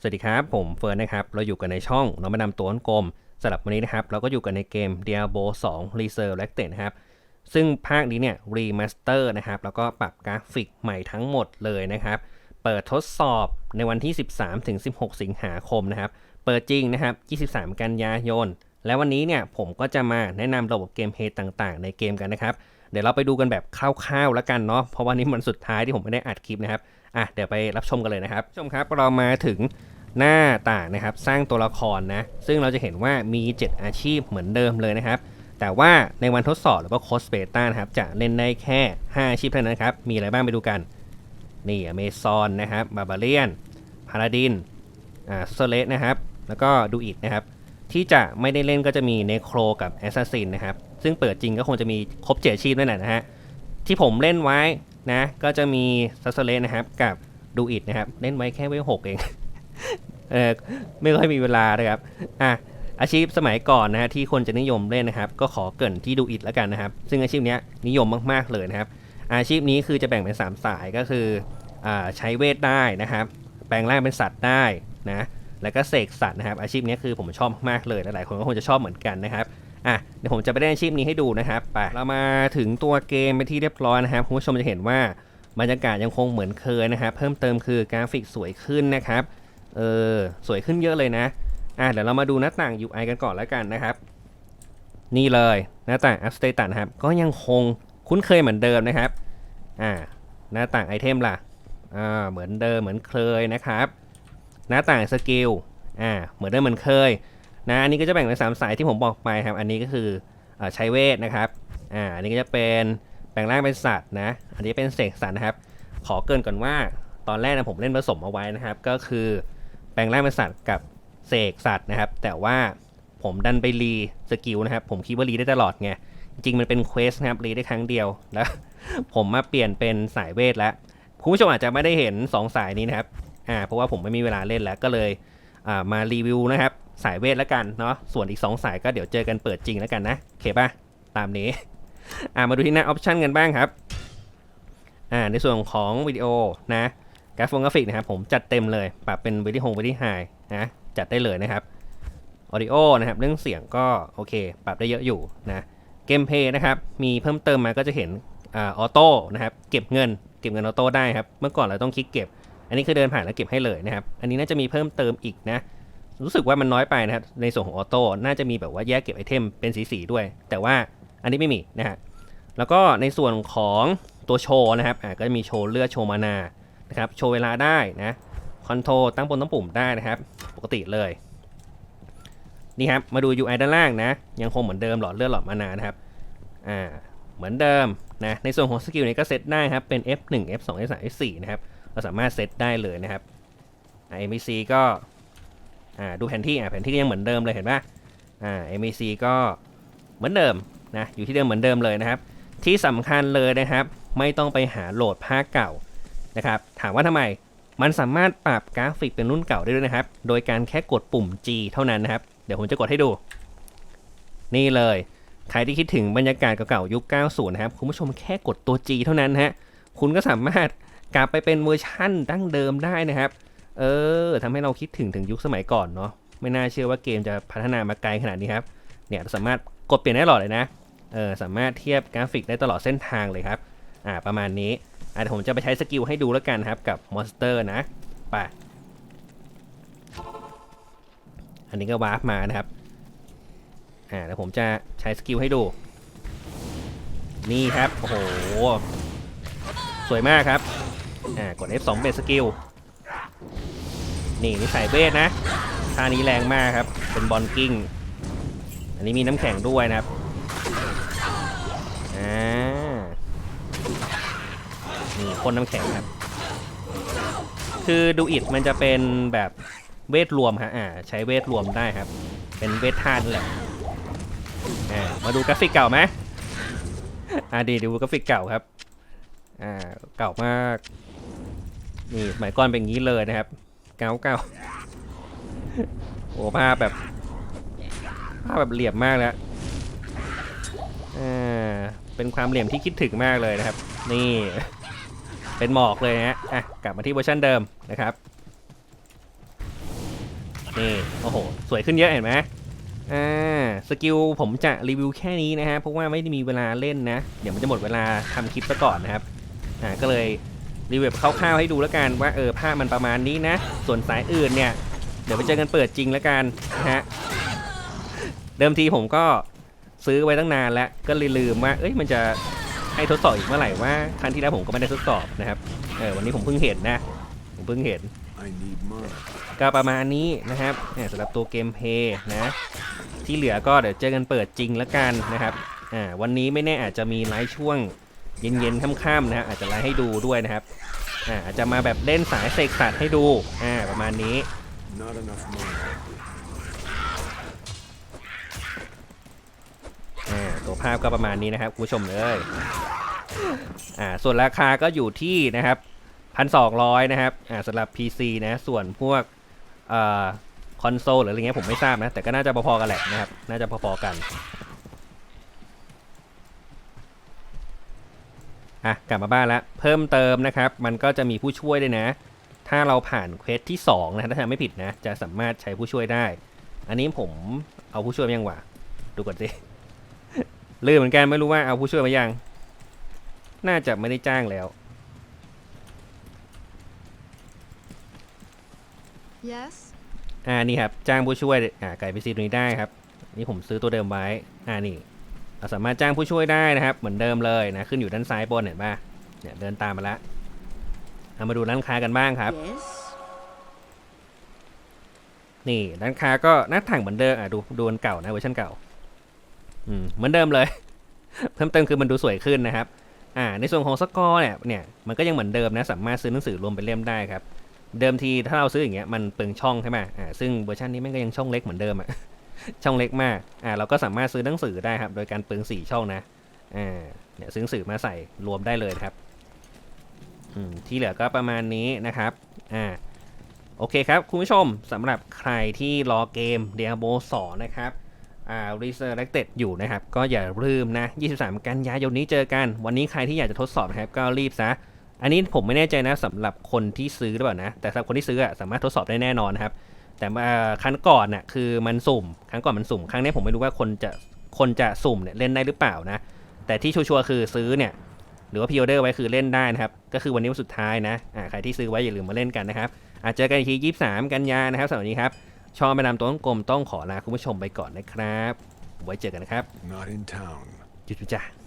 สวัสดีครับ ผมเฟิร์นนะครับ เราอยู่กันในช่องน้องมานำตัวกลมสำหรับวันนี้นะครับ เราก็อยู่กันในเกม Diablo 2 Resurrected นะครับ ซึ่งภาคนี้เนี่ยรีมาสเตอร์นะครับ แล้วก็ปรับกราฟิกใหม่ทั้งหมดเลยนะครับ เปิดทดสอบในวันที่ 13ถึง16 สิงหาคมนะครับ เปิดจริงนะครับ 23 กันยายน และวันนี้เนี่ยผมก็จะมาแนะนำระบบเกมเพย์ต่างๆ ในเกมกันนะครับ เดี๋ยวเราไปดูกันแบบคร่าวๆแล้วกันเนาะ เพราะวันนี้มันสุดท้ายที่ผมไม่ได้อัดคลิปนะครับ อะเดี๋ยวไปรับชมกันเลยนะครับชมครับเรามาถึงหน้าต่างนะครับ สร้างตัวละครนะ ซึ่งเราจะเห็นว่ามี 7 อาชีพเหมือนเดิมเลยนะครับ แต่ว่าในวันทดสอบหรือว่าโคสเบต้านะครับจะเล่นได้แค่ 5 อาชีพเท่านั้นครับ มีอะไรบ้างไปดูกัน นี่อเมซอนนะครับบาบาเลียนพาราดินอ่าโซเลสนะครับ แล้วก็ดูอิดนะครับ ที่จะไม่ได้เล่นก็จะมีเนโครกับแอสซัสซินนะครับ ซึ่งเปิดจริงก็คงจะมีครบเจ็ดอาชีพนั่นแหละนะฮะที่ผมเล่นไว้ นะ ก็จะมีซัสเซเลสนะครับ กับดูอิดนะครับ เล่นไว้แค่เวลหกเอง เออไม่ค่อยมีเวลานะครับอะอาชีพสมัยก่อนนะฮะที่คนจะนิยมเล่นนะครับ ก็ขอเกินที่ดูอิดแล้วกันนะครับ ซึ่งอาชีพนี้นิยมมากๆเลยนะครับ อาชีพนี้คือจะแบ่งเป็น 3 สายก็คืออใช้เวทได้นะครับ แปลงร่างเป็นสัตว์ได้นะแล้วก็เสกสัตว์นะครับ อาชีพนี้คือผมชอบมากเลยและหลายคนก็คงจะชอบเหมือนกันนะครับ อะเดี๋ยวผมจะไปเล่นอาชีพนี้ให้ดูนะครับไปเรามาถึงตัวเกมไปที่เรียบร้อยนะครับคุณผู้ชมจะเห็นว่าบรรยากาศยังคงเหมือนเคยนะครับเพิ่มเติมคือกราฟิกสวยขึ้นนะครับเออสวยขึ้นเยอะเลยนะอะเดี๋ยวเรามาดูหน้าต่าง UI กันก่อนแล้วกันนะครับ นี่เลยหน้าต่าง App Status นะครับ ก็ยังคงคุ้นเคยเหมือนเดิมนะครับอ่าหน้าต่างไอเทมล่ะอ่าเหมือนเดิมเหมือนเคยนะครับ หน้าต่างสกิลอ่าเหมือนเดิมเหมือนเคย นะอันนี้ก็จะแบ่งเป็นสามสายที่ผมบอกไปครับ อันนี้ก็คือใช้เวทนะครับอ่าอันนี้ก็จะเป็นแปลงร่างเป็นสัตว์นะ อันนี้เป็นเสกสัตว์นะครับ ขอเกินก่อนว่าตอนแรกนะผมเล่นผสมเอาไว้นะครับ ก็คือแปลงร่างเป็นสัตว์กับเสกสัตว์นะครับ แต่ว่าผมดันไปรีสกิลนะครับ ผมคิดว่ารีได้ตลอดไงจริงมันเป็นเควสนะครับรีได้ครั้งเดียวแล้ว ผมมาเปลี่ยนเป็นสายเวทแล้วคุณผู้ชมอาจจะไม่ได้เห็น 2 สายนี้นะครับอ่าเพราะว่าผมไม่มีเวลาเล่นแล้วก็เลยอ่ามารีวิวนะครับ สายเวทแล้วกันเนาะส่วนอีก 2 สายก็เดี๋ยวเจอกันเปิดจริงแล้วกันนะโอเคป่ะตามนี้อ่ามาดูที่หน้าออปชันกันบ้างครับอ่าในส่วนของวิดีโอนะกราฟงกราฟิกนะครับผมจัดเต็มเลยปรับเป็นวิดีโอวิดีไฮนะจัดได้เลยนะครับออดิโอนะครับเรื่องเสียงก็โอเค ปรับได้เยอะอยู่นะเกมเพย์นะครับมีเพิ่มเติมมาก็จะเห็นอ่าออโต้นะครับเก็บเงินเก็บเงินออโต้ได้ครับเมื่อก่อนเราต้องคลิกเก็บ อันนี้คือเดินผ่านแล้วเก็บให้เลยนะครับอันนี้น่าจะมีเพิ่มเติมอีกนะ รู้สึกว่ามันน้อยไปนะครับในส่วนของออโต้น่าจะมีแบบว่าแยกเก็บไอเทมเป็นสีๆด้วย แต่ว่าอันนี้ไม่มีนะฮะแล้วก็ในส่วนของตัวโชว์นะครับอ่าก็จะมีโชว์เลือดโชว์มานานะครับโชว์เวลาได้นะคอนโทรตั้งบนตั้งปุ่มได้นะครับ ปกติเลยนี่ครับมาดู UI ด้านล่างนะ ยังคงเหมือนเดิมหลอดเลือดหลอดมานานะครับอ่าเหมือนเดิมนะในส่วนของสกิลนี้ก็เซตได้ครับเป็น F1 F2 F3 F4 นะครับเราสามารถเซตได้เลยนะครับ MVC ก็ อ่าดูแผนที่อ่าแผนที่ก็ยังเหมือนเดิมเลยเห็นปะอ่า MVC ก็เหมือนเดิมนะอยู่ที่เดิมเหมือนเดิมเลยนะครับ ที่สำคัญเลยนะครับ ไม่ต้องไปหาโหลดภาคเก่านะครับถามว่าทำไมมันสามารถปรับกราฟิกเป็นรุ่นเก่าได้ด้วยนะครับ โดยการแค่กดปุ่ม G เท่านั้นนะครับ เดี๋ยวผมจะกดให้ดู นี่เลย ใครที่คิดถึงบรรยากาศเก่าๆยุค 90 นะครับ คุณผู้ชมแค่กดตัว G เท่านั้นฮะ คุณก็สามารถกลับไปเป็นเวอร์ชั่นดั้งเดิมได้นะครับ เออทำให้เราคิดถึงถึงยุคสมัยก่อนเนาะไม่น่าเชื่อว่าเกมจะพัฒนามาไกลขนาดนี้ครับเนี่ยสามารถกดเปลี่ยนได้ตลอดเลยนะเออสามารถเทียบกราฟิกได้ตลอดเส้นทางเลยครับอ่าประมาณนี้อ่าเดี๋ยวผมจะไปใช้สกิลให้ดูแล้วกันครับกับมอนสเตอร์นะไปอันนี้ก็วาร์ปมานะครับอ่าเดี๋ยวผมจะใช้สกิลให้ดู นี่ครับ โอ้โห สวยมากครับ อ่ากด F2 เป็นสกิล นี่นี่ใส่เวทนะท่านี้แรงมากครับ เป็นบอลกิ้ง อันนี้มีน้ำแข็งด้วยนะครับอ่านี่พ่นน้ำแข็งครับ คือดูอิดมันจะเป็นแบบเวทรวมฮะอ่าใช้เวทรวมได้ครับ เป็นเวทธาตุนั่นแหละอ่ามาดูกราฟิกเก่าไหมอ่าดีดูกราฟิกเก่าครับอ่าเก่ามากนี่สมัยก่อนเป็นอย่างนี้เลยนะครับ เก่าเก่าโอ้ภาพแบบภาพแบบเหลี่ยมมากแล้วอ่าเป็นความเหลี่ยมที่คิดถึงมากเลยนะครับ นี่ เป็นหมอกเลยนะฮะอะกลับมาที่เวอร์ชันเดิมนะครับนี่โอ้โห สวยขึ้นเยอะเห็นไหมอ่าสกิลผมจะรีวิวแค่นี้นะฮะเพราะว่าไม่ได้มีเวลาเล่นนะ เดี๋ยวมันจะหมดเวลาทำคลิปซะก่อนนะครับอ่าก็เลย รีวิวคร่าวๆให้ดูแล้วกันว่าเออภาพมันประมาณนี้นะ ส่วนสายอื่นเนี่ย เดี๋ยวไปเจอกันเปิดจริงแล้วกันนะฮะเดิมทีผมก็ซื้อไว้ตั้งนานแล้วก็เลยลืมว่า เอ้ยมันจะให้ทดสอบอีกเมื่อไหร่ว่าครั้งที่แล้วผมก็ไม่ได้ทดสอบนะครับเออวันนี้ผมเพิ่งเห็นนะ ผมเพิ่งเห็นก็ประมาณนี้นะครับเนี่ยสำหรับตัวเกมเพย์นะที่เหลือก็เดี๋ยวเจอกันเปิดจริงแล้วกันนะครับอ่าวันนี้ไม่แน่อาจจะมีไลฟ์ช่วง เย็นๆค่ำๆนะฮะอาจจะไลฟ์ให้ดูด้วยนะครับอ่าอาจจะมาแบบเล่นสายเสกสัตว์ให้ดูอ่าประมาณนี้ Not enough money. อ่าตัวภาพก็ประมาณนี้นะครับคุณผู้ชมเลยอ่าส่วนราคาก็อยู่ที่นะครับพันสองร้อยนะครับอ่าสำหรับ PC นะส่วนพวกเอ่อคอนโซลหรืออะไรเงี้ยผมไม่ทราบนะ แต่ก็น่าจะพอๆกันแหละนะครับ น่าจะพอๆกัน อะกลับมาบ้านแล้วเพิ่มเติมนะครับ มันก็จะมีผู้ช่วยด้วยนะ ถ้าเราผ่านเควสที่2นะถ้าจำไม่ผิดนะ จะสามารถใช้ผู้ช่วยได้ อันนี้ผมเอาผู้ช่วยมายังวะดูก่อนสิลืมเหมือนกันไม่รู้ว่าเอาผู้ช่วยมายัง น่าจะไม่ได้จ้างแล้ว Yes. อ่านี่ครับจ้างผู้ช่วยอ่าไก่พีซีตัวนี้ได้ครับ นี่ผมซื้อตัวเดิมไว้ อ่านี่ เราสามารถจ้างผู้ช่วยได้นะครับ เหมือนเดิมเลยนะ ขึ้นอยู่ด้านซ้ายบนเห็นป่ะเนี่ยเดินตามมาละเอามาดูร้านค้ากันบ้างครับ Yes. นี่ร้านค้าก็หน้าต่างเหมือนเดิมอะดูดูอันเก่านะเวอร์ชันเก่า อืมเหมือนเดิมเลย เพิ่มเติมคือมันดูสวยขึ้นนะครับ อ่า ในส่วนของสกอร์เนี่ยเนี่ยมันก็ยังเหมือนเดิมนะ สามารถซื้อหนังสือรวมเป็นเล่มได้ครับ เดิมทีถ้าเราซื้ออย่างเงี้ยมันเปลืองช่องใช่ไหมอ่าซึ่งเวอร์ชันนี้แม่งก็ยังช่องเล็กเหมือนเดิมอะ ช่องเล็กมากอ่าเราก็สามารถซื้อหนังสือได้ครับ โดยการเปลืองสี่ช่องนะอ่าเนี่ยซื้อหนังสือมาใส่รวมได้เลยครับอืมที่เหลือก็ประมาณนี้นะครับอ่าโอเคครับ คุณผู้ชมสำหรับใครที่รอเกม Diablo 2 นะครับอ่า Resurrected อยู่นะครับ ก็อย่าลืมนะ 23 กันยายนนี้เจอกัน วันนี้ใครที่อยากจะทดสอบนะครับ ก็รีบซะ อันนี้ผมไม่แน่ใจนะสำหรับคนที่ซื้อหรือเปล่านะ แต่สำหรับคนที่ซื้ออะสามารถทดสอบได้แน่นอนนะครับ แต่มาครั้งก่อนน่ะคือมันสุ่ม ครั้งก่อนมันสุ่ม ครั้งนี้ผมไม่รู้ว่าคนจะคนจะสุ่มเนี่ยเล่นได้หรือเปล่านะ แต่ที่ชัวร์ๆคือซื้อเนี่ยหรือว่าพิออเดอร์ไว้คือเล่นได้นะครับ ก็คือวันนี้วันสุดท้ายนะอ่าใครที่ซื้อไว้อย่าลืมมาเล่นกันนะครับอาจเจอกันอีกที 23 กันยานะครับสำหรับวันนี้ครับชอบไปนำตัวต้องกลมต้องขอลาคุณผู้ชมไปก่อนนะครับ ไว้เจอกันนะครับ Not in town. จุดๆจ้า